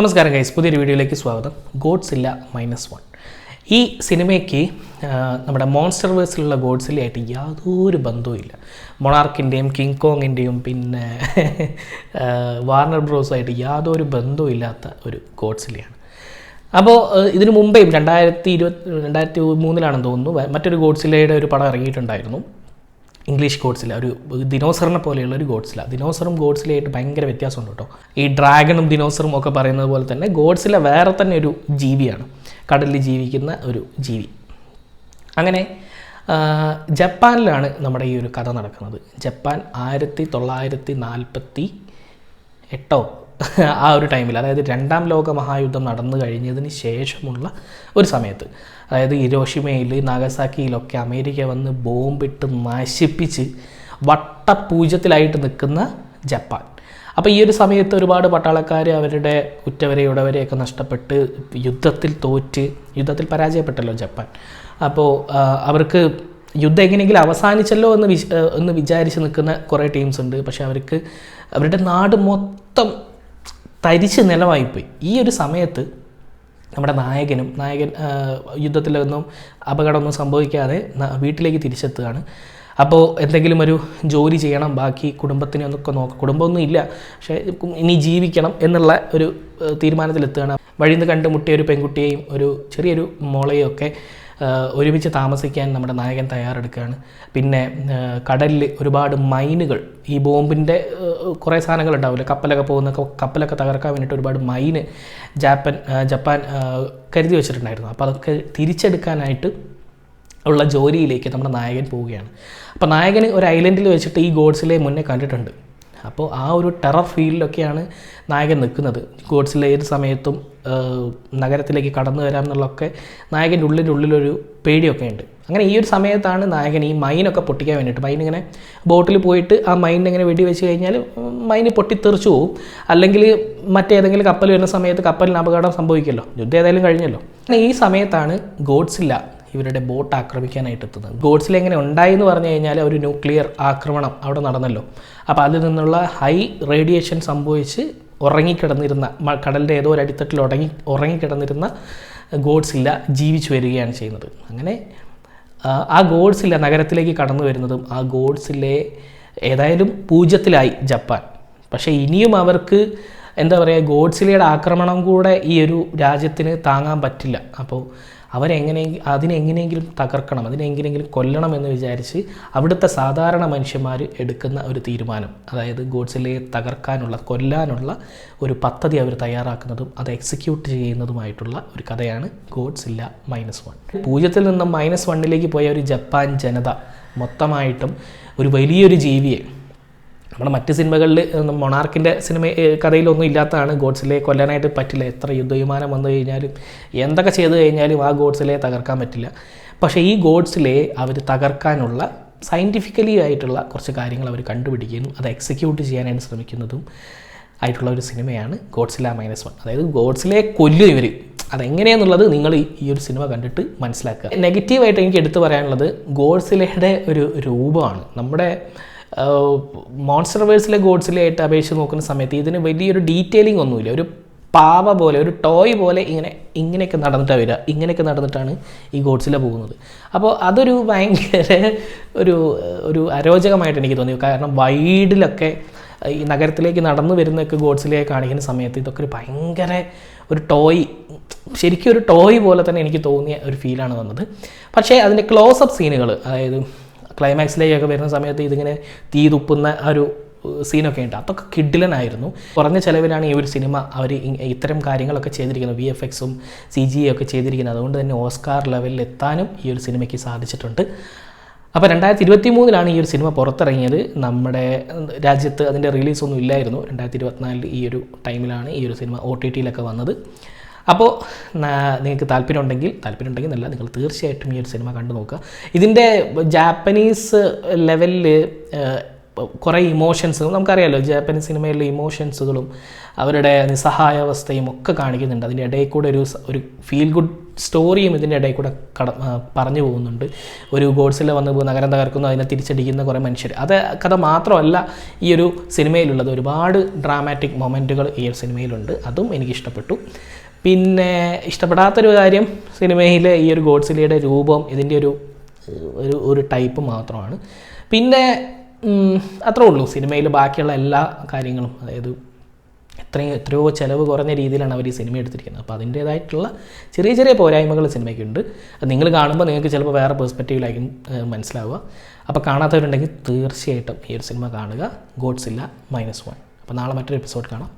നമസ്കാരം ഗൈസ് പുതിയൊരു വീഡിയോയിലേക്ക് സ്വാഗതം. ഗോഡ്സ് ഇല്ല മൈനസ് വൺ ഈ സിനിമയ്ക്ക് നമ്മുടെ മോൺസ്റ്റർ വേഴ്സിലുള്ള ഗോഡ്സിലയായിട്ട് യാതൊരു ബന്ധവുമില്ല മൊണാർക്കിന്റെയും കിങ് കോങ്ങിന്റെയും പിന്നെ വാർണർ ബ്രോസുമായിട്ട് യാതൊരു ബന്ധവുമില്ലാത്ത ഒരു ഗോഡ്സിലയാണ് അപ്പോൾ ഇതിനു മുമ്പേയും രണ്ടായിരത്തി ഇരുപത്തി രണ്ടായിരത്തി മൂന്നിലാണെന്ന് തോന്നുന്നു മറ്റൊരു ഗോഡ്സിലയുടെ ഒരു പടം ഇറങ്ങിയിട്ടുണ്ടായിരുന്നു. ഇംഗ്ലീഷ് ഗോഡ്സില്ല ഒരു ദിനോസറിനെ പോലെയുള്ള ഒരു ഗോഡ്സില്ല ദിനോസറും ഗോഡ്സിലായിട്ട് ഭയങ്കര വ്യത്യാസമുണ്ട് കേട്ടോ. ഈ ഡ്രാഗണും ദിനോസറും ഒക്കെ പറയുന്നത് പോലെ തന്നെ ഗോഡ്സില വേറെ തന്നെ ഒരു ജീവിയാണ്. കടലിൽ ജീവിക്കുന്ന ഒരു ജീവി. അങ്ങനെ ജപ്പാനിലാണ് നമ്മുടെ ഈ ഒരു കഥ നടക്കുന്നത്. ജപ്പാൻ ആയിരത്തി തൊള്ളായിരത്തി നാൽപ്പത്തി എട്ടോ ആ ഒരു ടൈമിൽ അതായത് രണ്ടാം ലോക മഹായുദ്ധം നടന്നു കഴിഞ്ഞതിന് ശേഷമുള്ള ഒരു സമയത്ത് അതായത് ഇരോഷിമയിൽ നാഗസാക്കിയിലൊക്കെ അമേരിക്ക വന്ന് ബോംബിട്ട് നശിപ്പിച്ച് വട്ടപൂജ്യത്തിലായിട്ട് നിൽക്കുന്ന ജപ്പാൻ. അപ്പോൾ ഈ ഒരു സമയത്ത് ഒരുപാട് പട്ടാളക്കാർ അവരുടെ ഉറ്റവരെ ഉടവരെയൊക്കെ നഷ്ടപ്പെട്ട് യുദ്ധത്തിൽ തോറ്റ് യുദ്ധത്തിൽ പരാജയപ്പെട്ടല്ലോ ജപ്പാൻ. അപ്പോൾ അവർക്ക് യുദ്ധം എങ്ങനെയെങ്കിലും അവസാനിച്ചല്ലോ എന്ന് വിശ് എന്ന് വിചാരിച്ച് നിൽക്കുന്ന കുറേ ടീംസ് ഉണ്ട്. പക്ഷേ അവർക്ക് അവരുടെ നാട് മൊത്തം തരിച്ച് നിലമായിപ്പോയി ഈ ഒരു സമയത്ത് നമ്മുടെ നായകനും നായകൻ യുദ്ധത്തിലൊന്നും അപകടമൊന്നും സംഭവിക്കാതെ വീട്ടിലേക്ക് തിരിച്ചെത്തുകയാണ്. അപ്പോൾ എന്തെങ്കിലും ഒരു ജോലി ചെയ്യണം ബാക്കി കുടുംബത്തിനെ ഒന്നൊക്കെ നോക്കാം കുടുംബമൊന്നും ഇല്ല. പക്ഷേ ഇനി ജീവിക്കണം എന്നുള്ള ഒരു തീരുമാനത്തിലെത്തുകയാണ്. വഴിയിൽ നിന്ന് കണ്ടുമുട്ടിയ ഒരു പെൺകുട്ടിയെയും ഒരു ചെറിയൊരു മോളെയും ഒക്കെ ഒരുമിച്ച് താമസിക്കാൻ നമ്മുടെ നായകൻ തയ്യാറെടുക്കുകയാണ്. പിന്നെ കടലിൽ ഒരുപാട് മൈനുകൾ ഈ ബോംബിന്റെ കുറേ സാധനങ്ങൾ ഉണ്ടാവില്ല? കപ്പലൊക്കെ പോകുന്ന കപ്പലൊക്കെ തകർക്കാൻ വേണ്ടിയിട്ട് ഒരുപാട് മൈന് ജാപ്പൻ ജപ്പാൻ കരുതി വെച്ചിട്ടുണ്ടായിരുന്നു. അപ്പോൾ അതൊക്കെ തിരിച്ചെടുക്കാനായിട്ട് ഉള്ള ജോലിയിലേക്ക് നമ്മുടെ നായകൻ പോവുകയാണ്. അപ്പോൾ നായകന് ഒരു ഐലൻഡിൽ വെച്ചിട്ട് ഈ ഗോഡ്സിലെ മുന്നേ കണ്ടിട്ടുണ്ട്. അപ്പോൾ ആ ഒരു ടെറർ ഫീൽഡിലൊക്കെയാണ് നായകൻ നിൽക്കുന്നത്. ഗോഡ്സിലെ ഏത് സമയത്തും നഗരത്തിലേക്ക് കടന്നു വരാം എന്നുള്ളതൊക്കെ നായകന്റെ ഉള്ളിന്റെ ഉള്ളിലൊരു പേടിയൊക്കെ ഉണ്ട്. അങ്ങനെ ഈ ഒരു സമയത്താണ് നായകൻ ഈ മൈനൊക്കെ പൊട്ടിക്കാൻ വേണ്ടിയിട്ട് മൈൻ ഇങ്ങനെ ബോട്ടിൽ പോയിട്ട് ആ മൈൻ ഇങ്ങനെ വെടി വെച്ച് കഴിഞ്ഞാൽ മൈന് പൊട്ടിത്തെറിച്ചു പോവും. അല്ലെങ്കിൽ മറ്റേതെങ്കിലും കപ്പൽ വരുന്ന സമയത്ത് കപ്പലിന് അപകടം സംഭവിക്കുമല്ലോ. യുദ്ധം ഏതായാലും കഴിഞ്ഞല്ലോ. അങ്ങനെ ഈ സമയത്താണ് ഗോഡ്സില്ല ഇവരുടെ ബോട്ട് ആക്രമിക്കാനായിട്ട് എത്തുന്നത്. ഗോഡ്സിൽ എങ്ങനെ ഉണ്ടായി എന്ന് പറഞ്ഞു കഴിഞ്ഞാൽ ഒരു ന്യൂക്ലിയർ ആക്രമണം അവിടെ നടന്നല്ലോ. അപ്പോൾ അതിൽ നിന്നുള്ള ഹൈ റേഡിയേഷൻ സംഭവിച്ച് ഉറങ്ങിക്കിടന്നിരുന്ന കടലിന്റെ ഏതോ ഒരു അടിത്തട്ടിൽ ഉറങ്ങി ഉറങ്ങിക്കിടന്നിരുന്ന ഗോഡ്സില്ല ജീവിച്ചു വരികയാണ് ചെയ്യുന്നത്. അങ്ങനെ ആ, ആ ഗോഡ്സില്ല നഗരത്തിലേക്ക് കടന്നു വരുന്നതും ആ ഗോഡ്സിലെ ഏതായാലും പൂജ്യത്തിലായി ജപ്പാൻ. പക്ഷേ ഇനിയും അവർക്ക് എന്താ പറയുക ഗോഡ്സിലയുടെ ആക്രമണം കൂടെ ഈ ഒരു രാജ്യത്തിന് താങ്ങാൻ പറ്റില്ല. അപ്പോൾ അവരെങ്ങനെ അതിനെങ്ങനെയെങ്കിലും തകർക്കണം അതിനെങ്ങനെയെങ്കിലും കൊല്ലണം എന്ന് വിചാരിച്ച് അവിടുത്തെ സാധാരണ മനുഷ്യന്മാർ എടുക്കുന്ന ഒരു തീരുമാനം. അതായത് ഗോഡ്സിലയെ തകർക്കാനുള്ള കൊല്ലാനുള്ള ഒരു പദ്ധതി അവർ തയ്യാറാക്കുന്നതും അത് എക്സിക്യൂട്ട് ചെയ്യുന്നതുമായിട്ടുള്ള ഒരു കഥയാണ് ഗോഡ്സില്ല മൈനസ് വൺ. പൂജ്യത്തിൽ നിന്നും മൈനസ് വണ്ണിലേക്ക് പോയ ഒരു ജപ്പാൻ ജനത മൊത്തമായിട്ടും ഒരു വലിയൊരു ജീവിയെ നമ്മുടെ മറ്റ് സിനിമകളിൽ മൊണാർക്കിന്റെ സിനിമ കഥയിലൊന്നും ഇല്ലാത്തതാണ് ഗോഡ്സിലെ കൊല്ലാനായിട്ട് പറ്റില്ല. എത്ര യുദ്ധവിമാനം വന്നു കഴിഞ്ഞാലും എന്തൊക്കെ ചെയ്തു കഴിഞ്ഞാലും ആ ഗോഡ്സിലെ തകർക്കാൻ പറ്റില്ല. പക്ഷേ ഈ ഗോഡ്സിലെ അവർ തകർക്കാനുള്ള സയന്റിഫിക്കലി ആയിട്ടുള്ള കുറച്ച് കാര്യങ്ങൾ അവർ കണ്ടുപിടിക്കുകയും അത് എക്സിക്യൂട്ട് ചെയ്യാനായിട്ട് ശ്രമിക്കുന്നതും ആയിട്ടുള്ള ഒരു സിനിമയാണ് ഗോഡ്സില മൈനസ് വൺ. അതായത് ഗോഡ്സിലെ കൊല്ലും ഇവർ അതെങ്ങനെയാണെന്നുള്ളത് നിങ്ങൾ ഈ ഒരു സിനിമ കണ്ടിട്ട് മനസ്സിലാക്കുക. നെഗറ്റീവായിട്ട് എനിക്ക് എടുത്തു പറയാനുള്ളത് ഗോഡ്സിലയുടെ ഒരു രൂപമാണ്. നമ്മുടെ മോൺസ്റ്റർ വേഴ്സിലെ ഗോഡ്സിലെ ആയിട്ട് അപേക്ഷിച്ച് നോക്കുന്ന സമയത്ത് ഇതിന് വലിയൊരു ഡീറ്റെയിലിംഗ് ഒന്നുമില്ല. ഒരു പാവ പോലെ ഒരു ടോയ് പോലെ ഇങ്ങനെ ഇങ്ങനെയൊക്കെ നടന്നിട്ടാണ് വരിക. ഇങ്ങനെയൊക്കെ നടന്നിട്ടാണ് ഈ ഗോഡ്സില പോകുന്നത്. അപ്പോൾ അതൊരു ഭയങ്കര ഒരു ഒരു അരോചകമായിട്ട് എനിക്ക് തോന്നി കാരണം വൈഡിലൊക്കെ ഈ നഗരത്തിലേക്ക് നടന്നു വരുന്നൊക്കെ ഗോഡ്സിലേക്ക് കാണിക്കുന്ന സമയത്ത് ഇതൊക്കെ ഒരു ഭയങ്കര ഒരു ടോയ് ശരിക്കും ഒരു ടോയ് പോലെ തന്നെ എനിക്ക് തോന്നിയ ഒരു ഫീലാണ് വന്നത്. പക്ഷേ അതിന്റെ ക്ലോസപ്പ് സീനുകൾ അതായത് ക്ലൈമാക്സിലേക്കൊക്കെ വരുന്ന സമയത്ത് ഇതിങ്ങനെ തീ തുപ്പുന്ന ഒരു സീനൊക്കെ ഉണ്ട്. അതൊക്കെ കിഡിലനായിരുന്നു. കുറഞ്ഞ ചിലവിലാണ് ഈ ഒരു സിനിമ അവർ ഇത്തരം കാര്യങ്ങളൊക്കെ ചെയ്തിരിക്കുന്നത്. വി എഫ് എക്സും സി ജി ഒക്കെ ചെയ്തിരിക്കുന്നത്. അതുകൊണ്ട് തന്നെ ഓസ്കാർ ലെവലിൽ എത്താനും ഈ ഒരു സിനിമയ്ക്ക് സാധിച്ചിട്ടുണ്ട്. അപ്പോൾ രണ്ടായിരത്തി ഇരുപത്തി മൂന്നിലാണ് ഈ ഒരു സിനിമ പുറത്തിറങ്ങിയത്. നമ്മുടെ രാജ്യത്ത് അതിന്റെ റിലീസൊന്നും ഇല്ലായിരുന്നു. രണ്ടായിരത്തി ഇരുപത്തിനാലിൽ ഈ ഒരു ടൈമിലാണ് ഈ ഒരു സിനിമ ഒ ടി ടിയിലൊക്കെ വന്നത്. അപ്പോൾ നിങ്ങൾക്ക് താല്പര്യമുണ്ടെങ്കിൽ താല്പര്യമുണ്ടെങ്കിൽ എന്നല്ല നിങ്ങൾ തീർച്ചയായിട്ടും ഈ ഒരു സിനിമ കണ്ടു നോക്കുക. ഇതിന്റെ ജാപ്പനീസ് ലെവലിൽ കുറേ ഇമോഷൻസ് നമുക്കറിയാമല്ലോ ജാപ്പനീസ് സിനിമയിലെ ഇമോഷൻസുകളും അവരുടെ നിസ്സഹായാവസ്ഥയും ഒക്കെ കാണിക്കുന്നുണ്ട്. അതിന്റെ ഇടയിൽ കൂടെ ഒരു ഒരു ഫീൽ ഗുഡ് സ്റ്റോറിയും ഇതിന്റെ ഇടയിൽ കൂടെ കട പറഞ്ഞു പോകുന്നുണ്ട്. ഒരു ഗോഡ്സിൽ വന്ന് നഗരം തകർക്കുന്നു അതിനെ തിരിച്ചടിക്കുന്ന കുറേ മനുഷ്യർ അത് കഥ മാത്രമല്ല ഈ ഒരു സിനിമയിലുള്ളത്. ഒരുപാട് ഡ്രാമാറ്റിക് മൊമെന്റുകൾ ഈ ഒരു സിനിമയിലുണ്ട്. അതും എനിക്ക് ഇഷ്ടപ്പെട്ടു. പിന്നെ ഇഷ്ടപ്പെടാത്തൊരു കാര്യം സിനിമയിലെ ഈ ഒരു ഗോഡ്സിലയുടെ രൂപം ഇതിന്റെ ഒരു ഒരു ഒരു ടൈപ്പ് മാത്രമാണ്. പിന്നെ അത്രേ ഉള്ളൂ. സിനിമയിൽ ബാക്കിയുള്ള എല്ലാ കാര്യങ്ങളും അതായത് എത്രയും എത്രയോ ചിലവ് കുറഞ്ഞ രീതിയിലാണ് അവർ ഈ സിനിമ എടുത്തിരിക്കുന്നത്. അപ്പോൾ അതിന്റേതായിട്ടുള്ള ചെറിയ ചെറിയ പോരായ്മകൾ സിനിമയ്ക്കുണ്ട്. അത് നിങ്ങൾ കാണുമ്പോൾ നിങ്ങൾക്ക് ചിലപ്പോൾ വേറെ പെർസ്പെക്റ്റീവിലായിരിക്കും മനസ്സിലാവുക. അപ്പോൾ കാണാത്തവരുണ്ടെങ്കിൽ തീർച്ചയായിട്ടും ഈ ഒരു സിനിമ കാണുക. Godzilla minus one. അപ്പോൾ നാളെ മറ്റൊരു എപ്പിസോഡ് കാണാം.